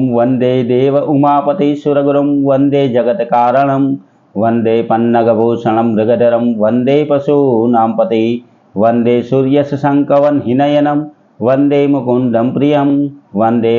ઓમ વંદે દેવ ઉમાપતિ वन्दे વંદે वन्दे વંદે પન્નગભૂષણમ वन्दे વંદે पते वन्दे વંદે वन्दे હિનયનમ વંદે वन्दे પ્રિયમ વંદે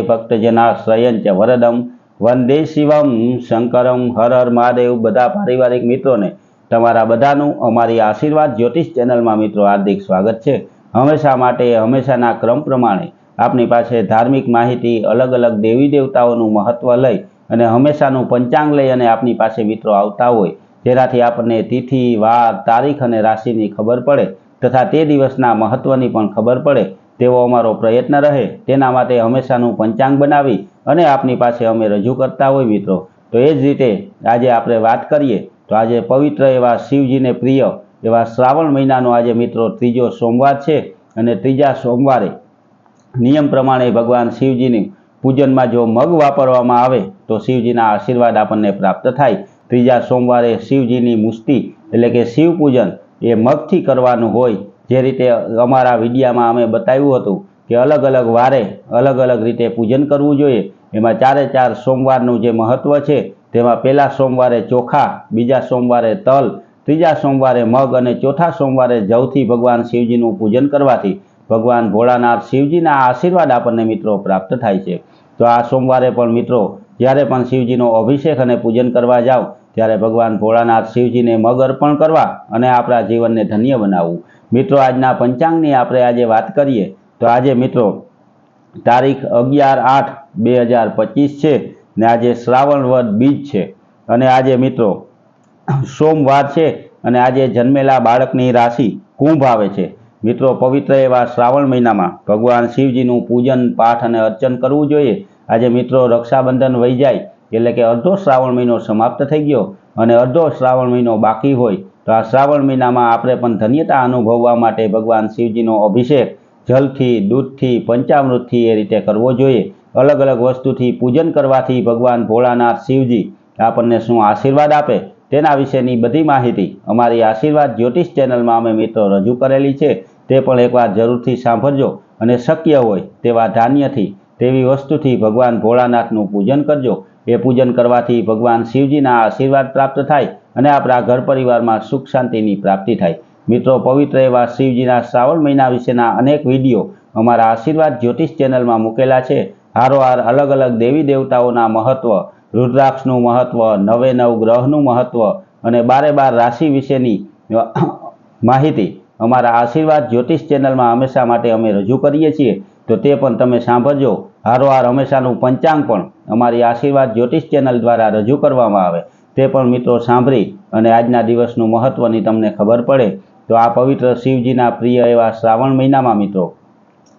वरदं વંદે શિવમ શંકરમ હર હર મહાદેવ બધા પારિવારિક મિત્રોને તમારા બધાનું અમારી આશીર્વાદ જ્યોતિષ ચેનલમાં મિત્રો હાર્દિક સ્વાગત છે. હંમેશા માટે હંમેશાના ક્રમ પ્રમાણે આપની પાસે ધાર્મિક માહિતી, અલગ અલગ દેવી દેવતાઓનું મહત્વ લઈ અને હંમેશાનું પંચાંગ લઈ અને આપની પાસે મિત્રો આવતા હોય, જેનાથી આપણને તિથિ, વાર, તારીખ અને રાશિની ખબર પડે તથા તે દિવસના મહત્વની પણ ખબર પડે. તેવો અમારો પ્રયત્ન રહે. તેના માટે હંમેશાનું પંચાંગ બનાવી અને આપની પાસે અમે રજૂ કરતા હોય મિત્રો. તો એ જ રીતે આજે આપણે વાત કરીએ તો આજે પવિત્ર એવા શિવજીને પ્રિય એવા શ્રાવણ મહિનાનો આજે મિત્રો ત્રીજો સોમવાર છે અને ત્રીજા સોમવારે નિયમ પ્રમાણે ભગવાન શિવજીની પૂજનમાં જો મગ વાપરવામાં આવે, તો શિવજીના આશીર્વાદ આપણને પ્રાપ્ત થાય. ત્રીજા સોમવારે શિવજીની મુષ્ટિ, એટલે કે શિવ પૂજન એ મગથી કરવાનું હોય. જે રીતે અમારા વિડીયામાં અમે બતાવ્યું હતું કે અલગ અલગ વારે અલગ અલગ રીતે પૂજન કરવું જોઈએ. એમાં ચારે ચાર સોમવારનું જે મહત્ત્વ છે, તેમાં પહેલા સોમવારે ચોખા, બીજા સોમવારે તલ, ત્રીજા સોમવારે મગ અને ચોથા સોમવારે જવથી ભગવાન શિવજીનું પૂજન કરવાથી ભગવાન ભોળાનાથ શિવજીના આશીર્વાદ આપણને મિત્રો પ્રાપ્ત થાય છે. તો આ સોમવારે પણ મિત્રો, જ્યારે પણ શિવજીનો અભિષેક અને પૂજન કરવા જાઓ, ત્યારે ભગવાન ભોળાનાથ શિવજીને મગ અર્પણ કરવા અને આપણા જીવનને ધન્ય બનાવવું. મિત્રો, આજના પંચાંગની આપણે આજે વાત કરીએ, તો આજે મિત્રો, તારીખ અગિયાર આઠ બે હજાર પચીસ છે ને આજે શ્રાવણ વદ બીજ છે. અને આજે મિત્રો, સોમવાર છે અને આજે જન્મેલા બાળકની રાશિ કુંભ આવે છે. મિત્રો, પવિત્ર એવા શ્રાવણ મહિનામાં ભગવાન શિવજીનું પૂજન, પાઠ અને અર્ચન કરવું જોઈએ. આજે મિત્રો, રક્ષાબંધન વહી જાય, એટલે કે અડધો શ્રાવણ મહિનો સમાપ્ત થઈ ગયો અને અડધો શ્રાવણ મહિનો બાકી હોય, તો આ શ્રાવણ મહિનામાં આપણે પણ ધન્યતા અનુભવવા માટે ભગવાન શિવજીનો અભિષેક જલથી, દૂધથી, પંચામૃતથી એ રીતે કરવો જોઈએ. અલગ અલગ વસ્તુથી પૂજન કરવાથી ભગવાન ભોળાનાથ શિવજી આપણને શું આશીર્વાદ આપે તેના વિશેની બધી માહિતી અમારી આશીર્વાદ જ્યોતિષ ચેનલમાં અમે મિત્રો રજૂ કરેલી છે. તે પણ એકવાર જરૂરથી સાંભળજો અને શક્ય હોય તેવા ધાન્યથી, તેવી વસ્તુથી ભગવાન ભોળાનાથનું પૂજન કરજો. એ પૂજન કરવાથી ભગવાન શિવજીના આશીર્વાદ પ્રાપ્ત થાય અને આપણા ઘર પરિવારમાં સુખ શાંતિની પ્રાપ્તિ થાય. મિત્રો, પવિત્ર એવા શિવજીના શ્રાવણ મહિના વિશેના અનેક વીડિયો અમારા આશીર્વાદ જ્યોતિષ ચેનલમાં મૂકેલા છે. હારોહાર અલગ અલગ દેવી દેવતાઓના મહત્વ, રુદ્રાક્ષનું મહત્વ, નવે નવ ગ્રહનું મહત્વ અને બારે બાર રાશિ વિશેની માહિતી અમારા આશીર્વાદ જ્યોતિષ ચેનલમાં હંમેશા માટે અમે રજૂ કરીએ છીએ. તો તે પણ તમે સાંભળજો. હારોહાર હંમેશાનું પંચાંગ પણ અમારી આશીર્વાદ જ્યોતિષ ચેનલ દ્વારા રજૂ કરવામાં આવે. તે પણ મિત્રો સાંભળી અને આજના દિવસનું મહત્ત્વની તમને ખબર પડે. તો આ પવિત્ર શિવજીના પ્રિય એવા શ્રાવણ મહિનામાં મિત્રો,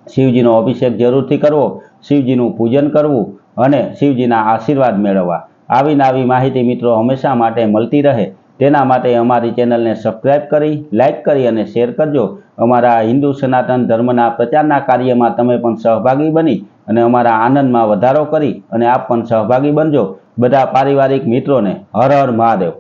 શિવજીનો અભિષેક જરૂરથી કરવો, શિવજીનું પૂજન કરવું અને શિવજીના આશીર્વાદ મેળવવા. આવી નવી માહિતી મિત્રો હંમેશા માટે મળતી રહે. તેના માટે અમારી ચેનલને સબસ્ક્રાઈબ કરી, લાઇક કરી અને શેર કરજો. અમારા હિન્દુ સનાતન ધર્મના પ્રચારના કાર્યમાં તમે પણ સહભાગી બની અને અમારા આનંદમાં વધારો કરી અને આપ પણ સહભાગી બનજો. બધા પારિવારિક મિત્રોને હર હર મહાદેવ.